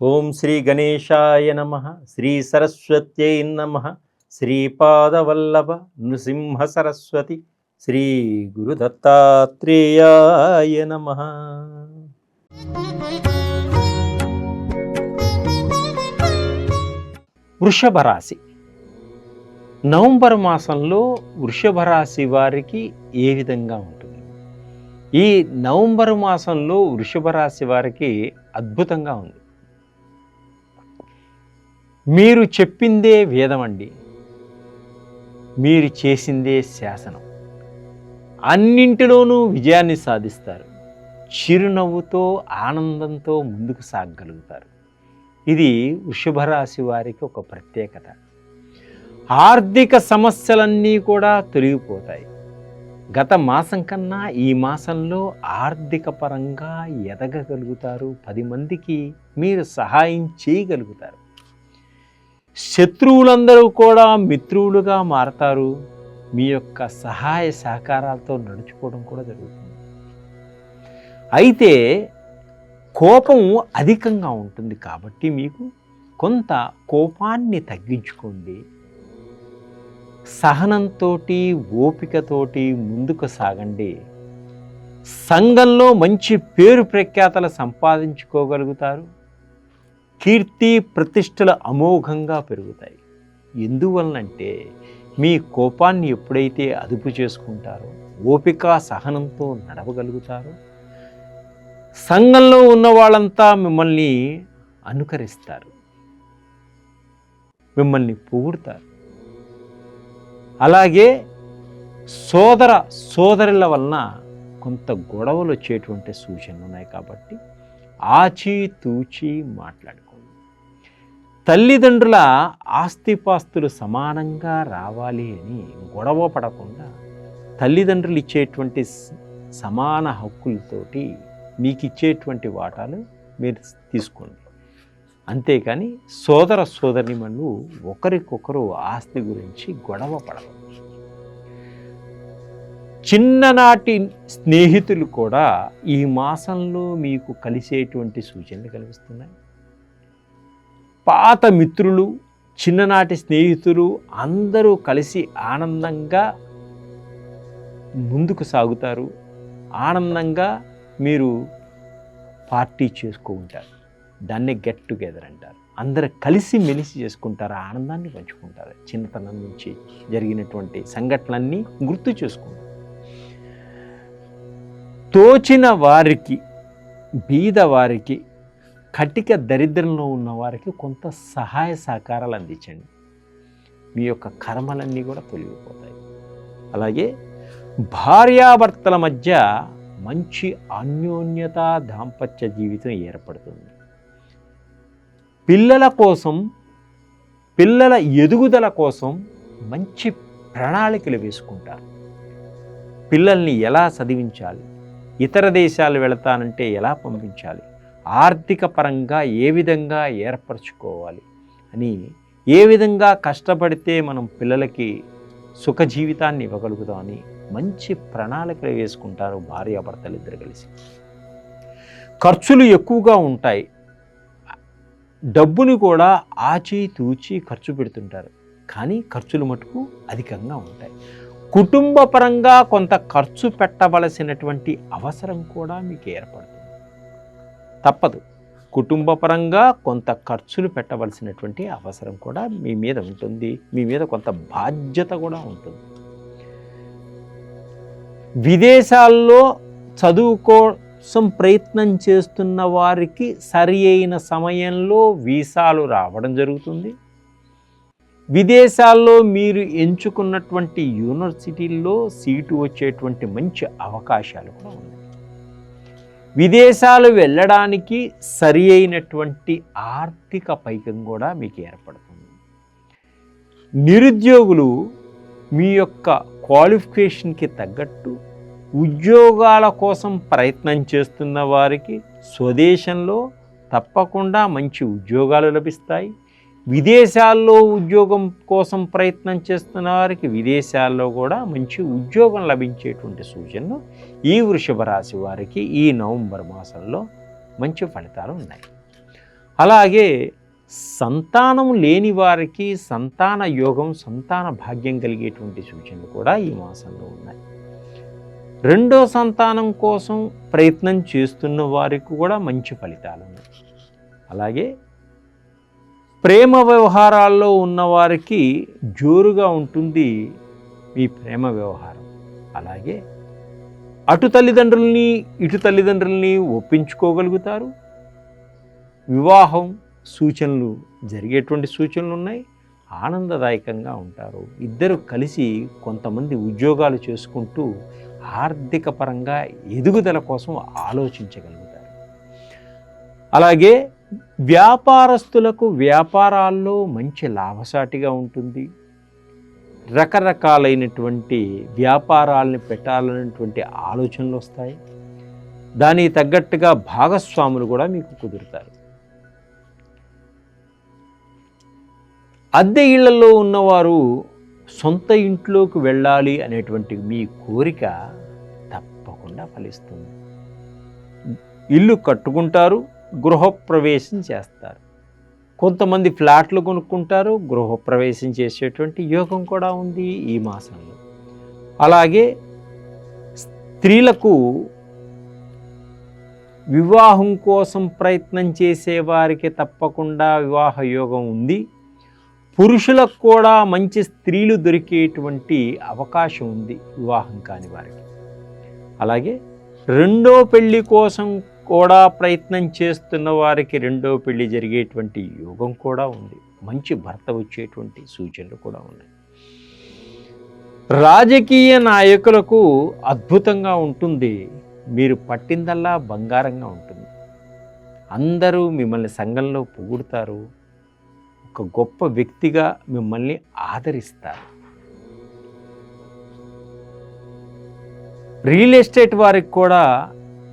ఓం శ్రీ గణేశాయ నమ శ్రీ సరస్వత్యై నమ శ్రీపాదవల్లభ నృసింహ సరస్వతి శ్రీ గురుదత్తాత్రేయాయ నమ. వృషభ రాశి. నవంబర్ మాసంలో వృషభ రాశి వారికి ఏ విధంగా ఉంటుంది? ఈ నవంబర్ మాసంలో వృషభ రాశి వారికి అద్భుతంగా ఉంది. మీరు చెప్పిందే వేదం అండి మీరు చేసిందే శాసనం. అన్నింటిలోనూ విజయాన్ని సాధిస్తారు. చిరునవ్వుతో ఆనందంతో ముందుకు సాగగలుగుతారు. ఇది వృషభ రాశి వారికి ఒక ప్రత్యేకత. ఆర్థిక సమస్యలన్నీ కూడా తొలగిపోతాయి. గత మాసం కన్నా ఈ మాసంలో ఆర్థిక పరంగా ఎదగగలుగుతారు. పది మందికి మీరు సహాయం చేయగలుగుతారు. శత్రువులందరూ కూడా మిత్రువులుగా మారతారు. మీ యొక్క సహాయ సహకారాలతో నడుచుకోవడం కూడా జరుగుతుంది. అయితే కోపం అధికంగా ఉంటుంది కాబట్టి మీకు కొంత కోపాన్ని తగ్గించుకోండి. సహనంతో ఓపికతోటి ముందుకు సాగండి. సంఘంలో మంచి పేరు ప్రఖ్యాతలు సంపాదించుకోగలుగుతారు. కీర్తి ప్రతిష్టలు అమోఘంగా పెరుగుతాయి. ఎందువలనంటే మీ కోపాన్ని ఎప్పుడైతే అదుపు చేసుకుంటారో ఓపిక సహనంతో నడవగలుగుతారో సంఘంలో ఉన్న వాళ్ళంతా మిమ్మల్ని అనుకరిస్తారు. మిమ్మల్ని పొగుడతారు. అలాగే సోదర సోదరుల వలన కొంత గొడవలు వచ్చేటువంటి సూచనలు ఉన్నాయి కాబట్టి ఆచి తూచి మాట్లాడు. తల్లిదండ్రుల ఆస్తిపాస్తులు సమానంగా రావాలి అని గొడవ పడకుండా తల్లిదండ్రులు ఇచ్చేటువంటి సమాన హక్కులతోటి మీకు ఇచ్చేటువంటి వాటాలు మీరు తీసుకోండి. అంతేకాని సోదర సోదరిమణులు ఒకరికొకరు ఆస్తి గురించి గొడవ పడరు. చిన్ననాటి స్నేహితులు కూడా ఈ మాసంలో మీకు కలిసేటువంటి సూచనలు కనిపిస్తున్నాయి. పాత మిత్రులు చిన్ననాటి స్నేహితులు అందరూ కలిసి ఆనందంగా ముందుకు సాగుతారు. ఆనందంగా మీరు పార్టీ చేసుకుంటారు దాన్ని గెట్ టుగెదర్ అంటారు. అందరు కలిసి మెలిసి చేసుకుంటారు. ఆనందాన్ని పంచుకుంటారు. చిన్నతనం నుంచి జరిగినటువంటి సంఘటనలన్నీ గుర్తు చేసుకుంటారు. తోచిన వారికి బీద వారికి కటిక దరిద్రంలో ఉన్న వారికి కొంత సహాయ సహకారాలు అందించండి. మీ యొక్క కర్మలన్నీ కూడా తొలగిపోతాయి. అలాగే భార్యాభర్తల మధ్య మంచి అన్యోన్యత దాంపత్య జీవితం ఏర్పడుతుంది. పిల్లల కోసం పిల్లల ఎదుగుదల కోసం మంచి ప్రణాళికలు వేసుకుంటారు. పిల్లల్ని ఎలా చదివించాలి? ఇతర దేశాలు వెళతానంటే ఎలా పంపించాలి? ఆర్థిక పరంగా ఏ విధంగా ఏర్పరచుకోవాలి అని ఏ విధంగా కష్టపడితే మనం పిల్లలకి సుఖ జీవితాన్ని ఇవ్వగలుగుతామని మంచి ప్రణాళికలు వేసుకుంటారు భార్యాభర్తలు ఇద్దరు కలిసి. ఖర్చులు ఎక్కువగా ఉంటాయి. డబ్బుని కూడా ఆచి తూచి ఖర్చు పెడుతుంటారు. కానీ ఖర్చులు మటుకు అధికంగా ఉంటాయి. కుటుంబ పరంగా కొంత ఖర్చు పెట్టవలసినటువంటి అవసరం కూడా మీకు ఏర్పడుతుంది. తప్పదు. కుటుంబపరంగా కొంత ఖర్చులు పెట్టవలసినటువంటి అవసరం కూడా మీ మీద ఉంటుంది. మీ మీద కొంత బాధ్యత కూడా ఉంటుంది. విదేశాల్లో చదువు కోసం ప్రయత్నం చేస్తున్న వారికి సరి అయిన సమయంలో వీసాలు రావడం జరుగుతుంది. విదేశాల్లో మీరు ఎంచుకున్నటువంటి యూనివర్సిటీల్లో సీటు వచ్చేటువంటి మంచి అవకాశాలు కూడా ఉన్నాయి. విదేశాలు వెళ్ళడానికి సరి అయినటువంటి ఆర్థిక పైకం కూడా మీకు ఏర్పడుతుంది. నిరుద్యోగులు మీ యొక్క క్వాలిఫికేషన్కి తగ్గట్టు ఉద్యోగాల కోసం ప్రయత్నం చేస్తున్న వారికి స్వదేశంలో తప్పకుండా మంచి ఉద్యోగాలు లభిస్తాయి. విదేశాల్లో ఉద్యోగం కోసం ప్రయత్నం చేస్తున్న వారికి విదేశాల్లో కూడా మంచి ఉద్యోగం లభించేటువంటి సూచనలు ఈ వృషభ రాశి వారికి ఈ నవంబర్ మాసంలో మంచి ఫలితాలు ఉన్నాయి. అలాగే సంతానం లేని వారికి సంతాన యోగం సంతాన భాగ్యం కలిగేటువంటి సూచనలు కూడా ఈ మాసంలో ఉన్నాయి. రెండో సంతానం కోసం ప్రయత్నం చేస్తున్న వారికి కూడా మంచి ఫలితాలు ఉన్నాయి. అలాగే ప్రేమ వ్యవహారాల్లో ఉన్నవారికి జోరుగా ఉంటుంది మీ ప్రేమ వ్యవహారం. అలాగే అటు తల్లిదండ్రుల్ని ఇటు తల్లిదండ్రుల్ని ఒప్పించుకోగలుగుతారు. వివాహం సూచనలు జరిగేటువంటి సూచనలు ఉన్నాయి. ఆనందదాయకంగా ఉంటారు. ఇద్దరు కలిసి కొంతమంది ఉద్యోగాలు చేసుకుంటూ ఆర్థిక పరంగా ఎదుగుదల కోసం ఆలోచించగలుగుతారు. అలాగే వ్యాపారస్తులకు వ్యాపారాల్లో మంచి లాభసాటిగా ఉంటుంది. రకరకాలైనటువంటి వ్యాపారాలని పెట్టాలనేటువంటి ఆలోచనలు వస్తాయి. దానికి తగ్గట్టుగా భాగస్వాములు కూడా మీకు కుదురుతారు. అద్దె ఇళ్ళలో ఉన్నవారు సొంత ఇంట్లోకి వెళ్ళాలి అనేటువంటి మీ కోరిక తప్పకుండా ఫలిస్తుంది. ఇల్లు కట్టుకుంటారు గృహప్రవేశం చేస్తారు. కొంతమంది ఫ్లాట్లు కొనుక్కుంటారు గృహప్రవేశం చేసేటువంటి యోగం కూడా ఉంది ఈ మాసంలో. అలాగే స్త్రీలకు వివాహం కోసం ప్రయత్నం చేసే వారికి తప్పకుండా వివాహ యోగం ఉంది. పురుషులకు కూడా మంచి స్త్రీలు దొరికేటువంటి అవకాశం ఉంది వివాహం కాని వారికి. అలాగే రెండో పెళ్ళి కోసం కూడా ప్రయత్నం చేస్తున్న వారికి రెండో పెళ్ళి జరిగేటువంటి యోగం కూడా ఉంది. మంచి భర్త వచ్చేటువంటి సూచనలు కూడా ఉన్నాయి. రాజకీయ నాయకులకు అద్భుతంగా ఉంటుంది. మీరు పట్టిందల్లా బంగారంగా ఉంటుంది. అందరూ మిమ్మల్ని సంఘంలో పొగుడుతారు. ఒక గొప్ప వ్యక్తిగా మిమ్మల్ని ఆదరిస్తారు. రియల్ ఎస్టేట్ వారికి కూడా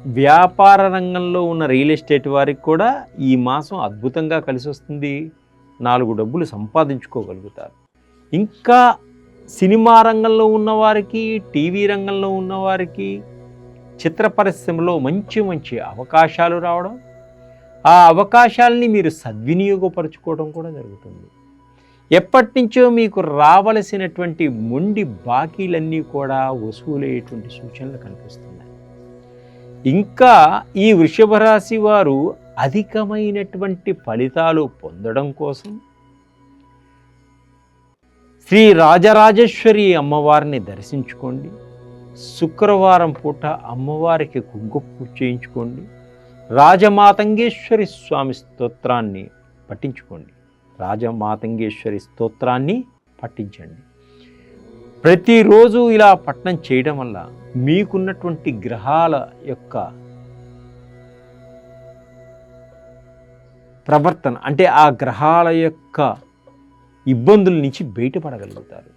వ్యాపార రంగంలో ఉన్న రియల్ ఎస్టేట్ వారికి కూడా ఈ మాసం అద్భుతంగా కలిసి వస్తుంది. నాలుగు డబ్బులు సంపాదించుకోగలుగుతారు. ఇంకా సినిమా రంగంలో ఉన్నవారికి టీవీ రంగంలో ఉన్నవారికి చిత్ర పరిశ్రమలో మంచి మంచి అవకాశాలు రావడం ఆ అవకాశాలని మీరు సద్వినియోగపరచుకోవడం కూడా జరుగుతుంది. ఎప్పటి నుంచో మీకు రావలసినటువంటి మొండి బాకీలన్నీ కూడా వసూలయ్యేటువంటి సూచనలు కనిపిస్తుంది ఇంకా ఈ వృషభ రాశి వారు అధికమైనటువంటి ఫలితాలు పొందడం కోసం శ్రీ రాజరాజేశ్వరి అమ్మవారిని దర్శించుకోండి. శుక్రవారం పూట అమ్మవారికి కుంకుమ పూజ చేయించుకోండి. రాజమాతంగేశ్వరి స్వామి స్తోత్రాన్ని పఠించుకోండి. రాజమాతంగేశ్వరి స్తోత్రాన్ని పఠించండి. ప్రతిరోజు ఇలా పట్టణం చేయడం వల్ల మీకున్నటువంటి గ్రహాల యొక్క ప్రవర్తన అంటే ఆ గ్రహాల యొక్క ఇబ్బందుల నుంచి బయటపడగలుగుతారు.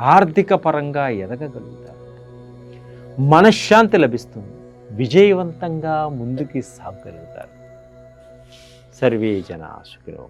ఆర్థిక పరంగా ఎదగగలుగుతారు. మనశ్శాంతి లభిస్తుంది. విజయవంతంగా ముందుకి సాగగలుగుతారు. సర్వే జన సుఖినో